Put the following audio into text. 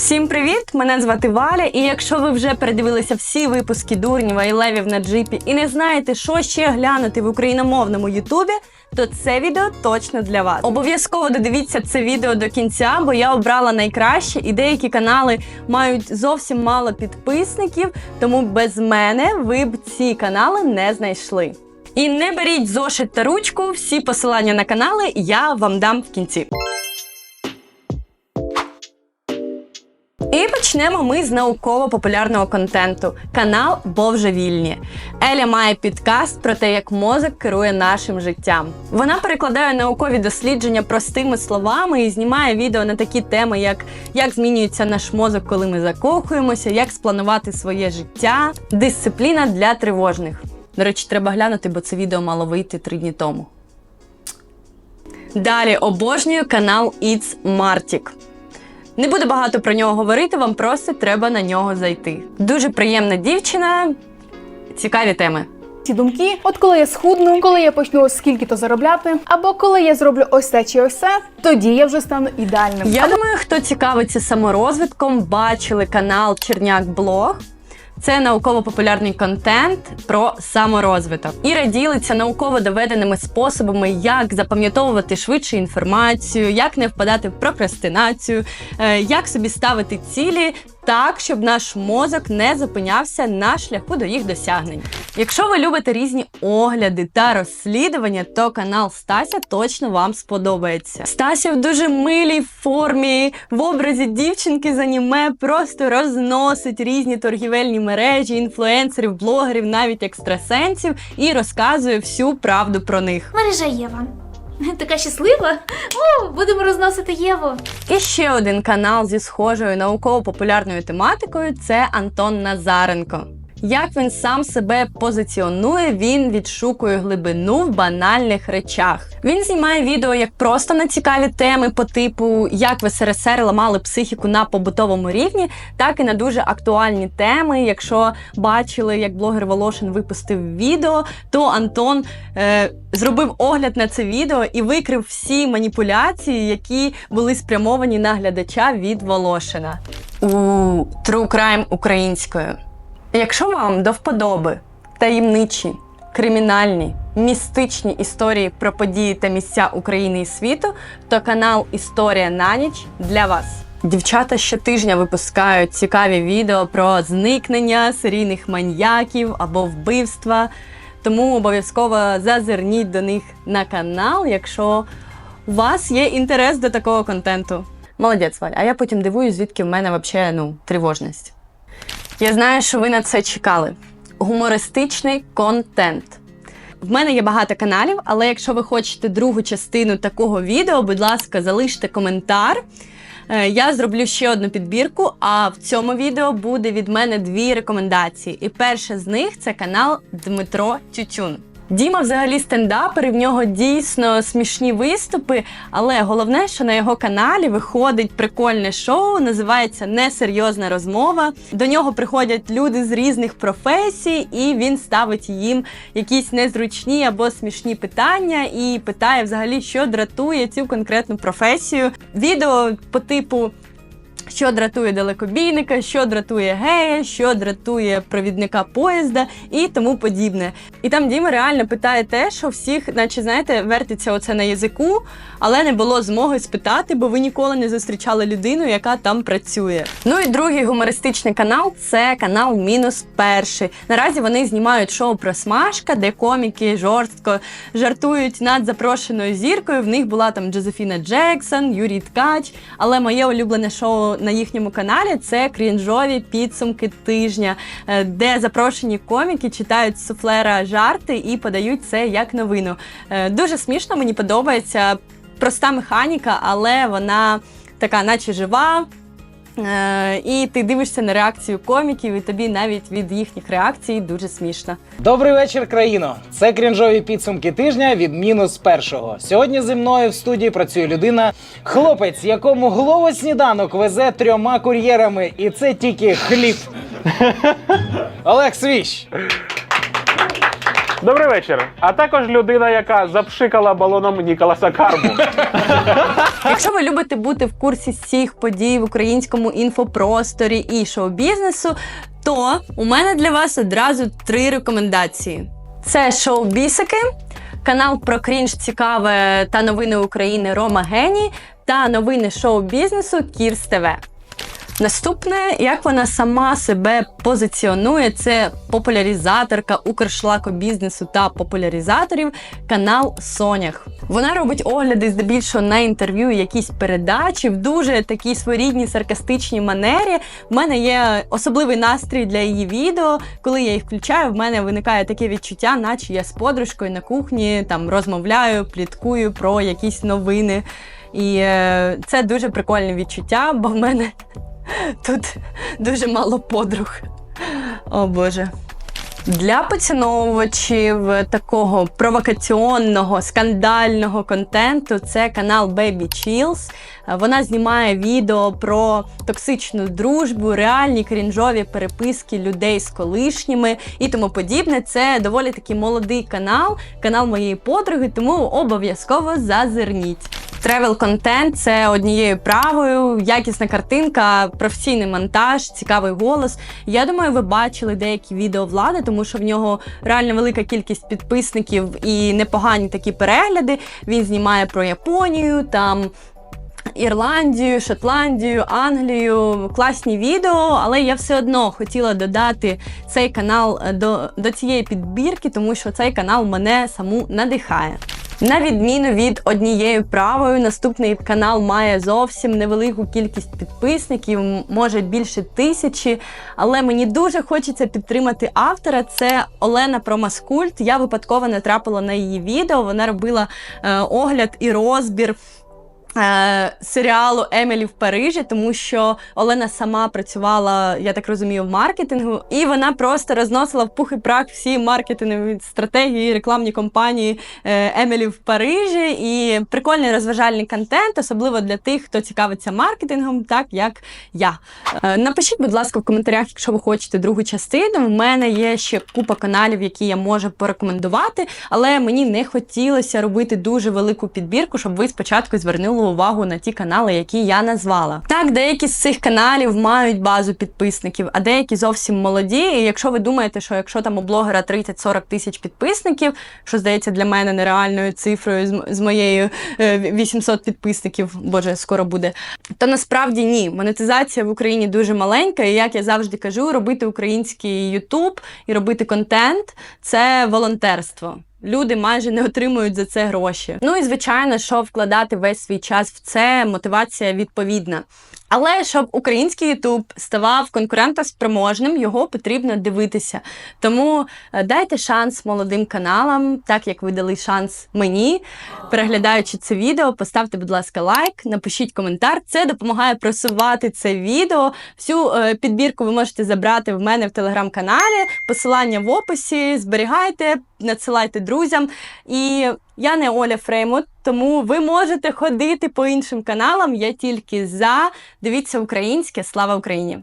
Всім привіт! Мене звати Валя. І якщо ви вже передивилися всі випуски Дурнєва і Левів на джипі і не знаєте, що ще глянути в україномовному Ютубі, то це відео точно для вас. Обов'язково додивіться це відео до кінця, бо я обрала найкраще, і деякі канали мають зовсім мало підписників, тому без мене ви б ці канали не знайшли. І не беріть зошит та ручку, всі посилання на канали я вам дам в кінці. І почнемо ми з науково-популярного контенту. Канал Бовжевільні. Еля має підкаст про те, як мозок керує нашим життям. Вона перекладає наукові дослідження простими словами і знімає відео на такі теми, як як змінюється наш мозок, коли ми закохуємося, як спланувати своє життя, дисципліна для тривожних. До речі, треба глянути, бо це відео мало вийти три дні тому. Далі обожнюю канал It's Martic. Не буду багато про нього говорити, вам просто треба на нього зайти. Дуже приємна дівчина, цікаві теми. ці думки. От коли я схудну, коли я почну ось скільки-то заробляти, або коли я зроблю ось це чи ось це, тоді я вже стану ідеальним. Я думаю, хто цікавиться саморозвитком, бачили канал Черняк Блог. Це науково-популярний контент про саморозвиток. Іра ділиться науково доведеними способами, як запам'ятовувати швидше інформацію, як не впадати в прокрастинацію, е, як собі ставити цілі так, щоб наш мозок не зупинявся на шляху до їх досягнень. Якщо ви любите різні огляди та розслідування, то канал Стася точно вам сподобається. Стася в дуже милій формі, в образі дівчинки з аніме просто розносить різні торгівельні мережі, інфлюенсерів, блогерів, навіть екстрасенсів і розказує всю правду про них. Мережа Єва. Така щаслива. О, будемо розносити Єву. І ще один канал зі схожою науково-популярною тематикою це Антон Назаренко. Як він сам себе позиціонує, він відшукує глибину в банальних речах. Він знімає відео як просто на цікаві теми по типу, як в СРСР ламали психіку на побутовому рівні, так і на дуже актуальні теми. Якщо бачили, як блогер Волошин випустив відео, то Антон е, зробив огляд на це відео і викрив всі маніпуляції, які були спрямовані на глядача від Волошина у True Crime українською. Якщо вам до вподоби таємничі, кримінальні, містичні історії про події та місця України і світу, то канал Історія на ніч для вас. Дівчата щотижня випускають цікаві відео про зникнення серійних маньяків або вбивства. Тому обов'язково зазирніть до них на канал, якщо у вас є інтерес до такого контенту. Молодець, Валя. А я потім дивуюсь, звідки в мене взагалі ну, тривожність. Я знаю, що ви на це чекали. Гумористичний контент. В мене є багато каналів, але якщо ви хочете другу частину такого відео, будь ласка, залиште коментар. Е, Я зроблю ще одну підбірку, а в цьому відео буде від мене дві рекомендації. І перша з них це канал Дмитро Тютюн. Діма взагалі стендапер, і в нього дійсно смішні виступи, але головне, що на його каналі виходить прикольне шоу, називається Несерйозна розмова. До нього приходять люди з різних професій, і він ставить їм якісь незручні або смішні питання і питає взагалі, що дратує цю конкретну професію. Відео по типу. Що дратує далекобійника, що дратує гея, що дратує провідника поїзда і тому подібне. І там Діма реально питає те, що всіх, наче знаєте, вертиться оце на язику, але не було змоги спитати, бо ви ніколи не зустрічали людину, яка там працює. Ну і другий гумористичний канал це канал Мінус Перший. Наразі вони знімають шоу про смажка, де коміки жорстко жартують над запрошеною зіркою. В них була там Джозефіна Джексон, Юрій Ткач. Але моє улюблене шоу на їхньому каналі це крінжові підсумки тижня, е, де запрошені коміки читають суфлера жарти і подають це як новину. Е, Дуже смішно, мені подобається проста механіка, але вона така, наче жива. Е, І ти дивишся на реакцію коміків, і тобі навіть від їхніх реакцій дуже смішно. Добрий вечір, країно. Це крінжові підсумки тижня від мінус першого. Сьогодні зі мною в студії працює людина, хлопець, якому голову сніданок везе трьома кур'єрами, і це тільки хліб. Олег Свіщ. Добрий вечір. А також людина, яка запшикала балоном Ніколаса Карбу. Якщо ви любите бути в курсі всіх подій в українському інфопросторі і шоу-бізнесу, то у мене для вас одразу три рекомендації: це шоу Бісики, канал про крінж цікаве та новини України Рома Гені та новини шоу-бізнесу Кірс ТВ. Наступне, як вона сама себе позиціонує, це популяризаторка укршлакобізнесу та популяризаторів канал Сонях. Вона робить огляди здебільшого на інтерв'ю, якісь передачі в дуже такій своєрідній саркастичній манері. В мене є особливий настрій для її відео. Коли я їх включаю, в мене виникає таке відчуття, наче я з подружкою на кухні там розмовляю, пліткую про якісь новини. І е, це дуже прикольне відчуття, бо в мене Тут дуже мало подруг. О Боже. Для поціновувачів такого провокаційного, скандального контенту це канал Baby Chills. Вона знімає відео про токсичну дружбу, реальні крінжові переписки людей з колишніми і тому подібне. Це доволі такий молодий канал, канал моєї подруги, тому обов'язково зазирніть. Тревел контент це однією правою, якісна картинка, професійний монтаж, цікавий голос. Я думаю, ви бачили деякі відео влади, тому що в нього реально велика кількість підписників і непогані такі перегляди. Він знімає про Японію, там Ірландію, Шотландію, Англію, класні відео, але я все одно хотіла додати цей канал до, до цієї підбірки, тому що цей канал мене саму надихає. На відміну від однією правою, наступний канал має зовсім невелику кількість підписників, може більше тисячі. Але мені дуже хочеться підтримати автора. Це Олена Промаскульт. Я випадково натрапила на її відео. Вона робила е, огляд і розбір серіалу Емілі в Парижі, тому що Олена сама працювала, я так розумію, в маркетингу, і вона просто розносила в пух і прах всі маркетингові стратегії, рекламні кампанії е, Емілі в Парижі. І прикольний розважальний контент, особливо для тих, хто цікавиться маркетингом, так як я. Е, напишіть, будь ласка, в коментарях, якщо ви хочете другу частину. У мене є ще купа каналів, які я можу порекомендувати, але мені не хотілося робити дуже велику підбірку, щоб ви спочатку звернули увагу на ті канали, які я назвала. Так, деякі з цих каналів мають базу підписників, а деякі зовсім молоді. І якщо ви думаєте, що якщо там у блогера 30-40 тисяч підписників, що здається для мене нереальною цифрою з, моєю е, 800 підписників, боже, скоро буде. То насправді ні. Монетизація в Україні дуже маленька, і як я завжди кажу, робити український Ютуб і робити контент це волонтерство. Люди майже не отримують за це гроші. Ну і звичайно, що вкладати весь свій час в це, мотивація відповідна. Але щоб український Ютуб ставав конкурентоспроможним, його потрібно дивитися. Тому е, дайте шанс молодим каналам, так як ви дали шанс мені. Переглядаючи це відео, поставте, будь ласка, лайк, напишіть коментар. Це допомагає просувати це відео. Всю е, підбірку ви можете забрати в мене в телеграм-каналі. Посилання в описі. Зберігайте, надсилайте друзям. І я не Оля Фреймут, тому ви можете ходити по іншим каналам. Я тільки за. Дивіться українське. Слава Україні!